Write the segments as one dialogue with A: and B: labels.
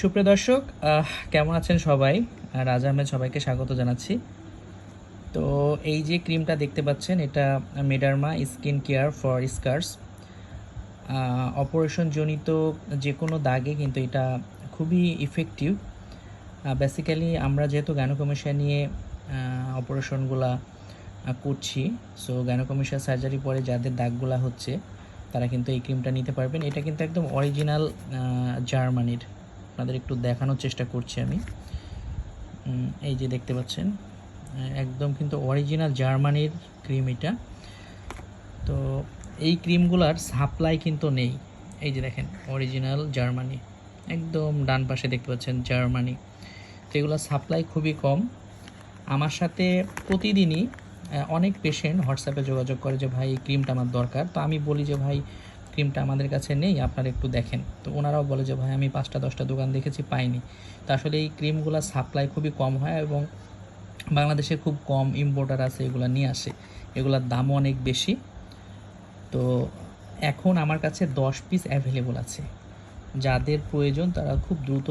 A: সুপ্রিয় দর্শক কেমন আছেন সবাই? রাজা আহমেদ সবাইকে স্বাগত জানাচ্ছি। তো এই যে ক্রিমটা দেখতে পাচ্ছেন, এটা Mederma skin care for scars. Operation জনিত যে কোনো দাগে কিন্তু এটা খুবই ইফেক্টিভ বেসিক্যালি আমরা যেহেতু গ্যানোকমেশিয়া নিয়ে অপারেশনগুলা করছি সো গ্যানোকমেশিয়া সার্জারি পরে যাদের দাগগুলা হচ্ছে, তারা কিন্তু এই ক্রিমটা নিতে পারবেন। এটা কিন্তু একদম অরিজিনাল জার্মানির। আপনাদের একটু দেখানোর চেষ্টা করছি আমি। এই যে দেখতে পাচ্ছেন একদম কিন্তু অরিজিনাল জার্মানির ক্রিম এটা। তো এই ক্রিমগুলার সাপ্লাই কিন্তু নেই। এই যে দেখেন অরিজিনাল জার্মানি, একদম ডান পাশে দেখতে পাচ্ছেন জার্মানি। তো এগুলো সাপ্লাই খুবই কম। আমার সাথে প্রতিদিনই অনেক পেশেন্ট হোয়াটসঅ্যাপে যোগাযোগ করে যে, ভাই, এই ক্রিমটা আমার দরকার। তো আমি বলি যে, ভাই ক্রিমটা আমাদের কাছে নেই, আপনারা একটু দেখেন। তো ওনারাও বলে যে, ভাই, আমি পাঁচটা, দশটা দোকান দেখেছি, পাইনি। তো আসলে এই ক্রিমগুলো সাপ্লাই খুবই কম হয় এবং বাংলাদেশে খুব কম ইম্পোর্টার আছে, এগুলো নিয়ে আসে। এগুলোর দামও অনেক বেশি। তো এখন আমার কাছে দশ পিস অ্যাভেলেবল আছে। যাদের প্রয়োজন, তারা খুব দ্রুত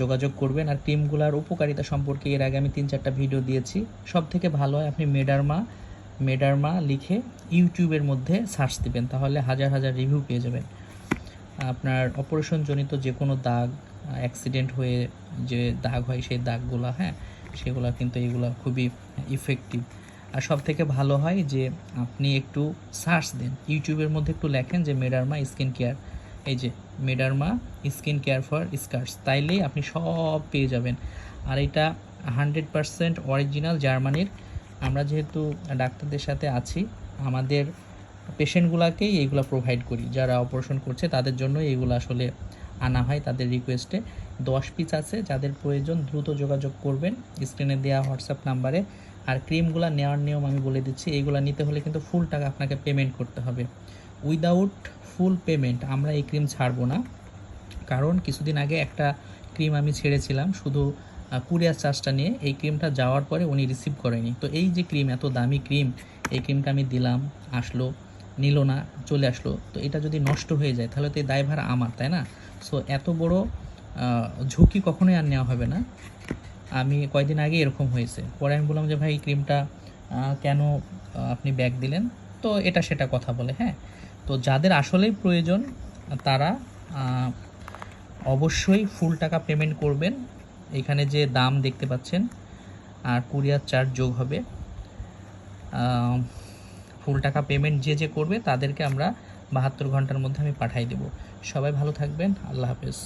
A: যোগাযোগ করবেন। আর ক্রিমগুলোর উপকারিতা সম্পর্কে এর আগে আমি তিন চারটা ভিডিও দিয়েছি। সব থেকে ভালো হয় আপনি মেডারমা মেডারমা লিখে ইউটিউবের মধ্যে সার্চ দিবেন, তাহলে হাজার হাজার রিভিউ পেয়ে যাবেন। আপনার অপারেশন জনিত যে কোনো দাগ, অ্যাক্সিডেন্ট হয়ে যে দাগ হয় সেই দাগগুলো হ্যাঁ সেগুলো কিন্তু এগুলো খুবই ইফেক্টিভ আর সব থেকে ভালো হয় যে আপনি একটু সার্চ দেন, ইউটিউবের মধ্যে একটু লেখেন যে মেডারমা স্কিন কেয়ার। এই যে Mederma skin care for scars, তাইলেই আপনি সব পেয়ে যাবেন। আর এটা হান্ড্রেড পারসেন্ট অরিজিনাল জার্মানির আমরা যেহেতু ডাক্তারদের সাথে আছি, আমাদের পেশেন্টগুলোকেই এইগুলো প্রোভাইড করি। যারা অপারেশন করছে, তাদের জন্য এইগুলো আসলে আনা হয় তাদের রিকোয়েস্টে দশ পিস আছে, যাদের প্রয়োজন দ্রুত যোগাযোগ করবেন। স্ক্রিনে দেওয়া হোয়াটসঅ্যাপ নাম্বারে আর ক্রিমগুলো নেওয়ার নিয়ম আমি বলে দিচ্ছি, এইগুলো নিতে হলে কিন্তু ফুল টাকা আপনাকে পেমেন্ট করতে হবে। উইদাউট ফুল পেমেন্ট আমরা এই ক্রিম ছাড়বো না। কারণ কিছুদিন আগে একটা ক্রিম আমি ছেড়েছিলাম, শুধু কুরিয়ার চার্জটা নিয়ে এই ক্রিমটা যাওয়ার পরে উনি রিসিভ করেনি। তো এই যে ক্রিম, এত দামি ক্রিম, এই ক্রিমটা আমি দিলাম, আসলো, নিল না, চলে আসলো। তো এটা যদি নষ্ট হয়ে যায়, তাহলে তো এই দায়ভার আমার, তাই না? সো এত বড় ঝুঁকি কখনোই আর নেওয়া হবে না। আমি কয়েকদিন আগে এরকম হয়েছে। পরে আমি বললাম যে, ভাই, এই ক্রিমটা কেন আপনি ব্যাগ দিলেন? তো এটা সেটা কথা বলে হ্যাঁ? তো যাদের আসলেই প্রয়োজন, তারা অবশ্যই ফুল টাকা পেমেন্ট করবেন। এখানে যে দাম দেখতে পাচ্ছেন, আর কুরিয়ার চার্জ যোগ হবে। ফুল টাকা পেমেন্ট যে যে করবে, তাদেরকে আমরা বাহাত্তর ঘণ্টার মধ্যে আমি পাঠাই দেব। সবাই ভালো থাকবেন, আল্লাহ হাফেজ।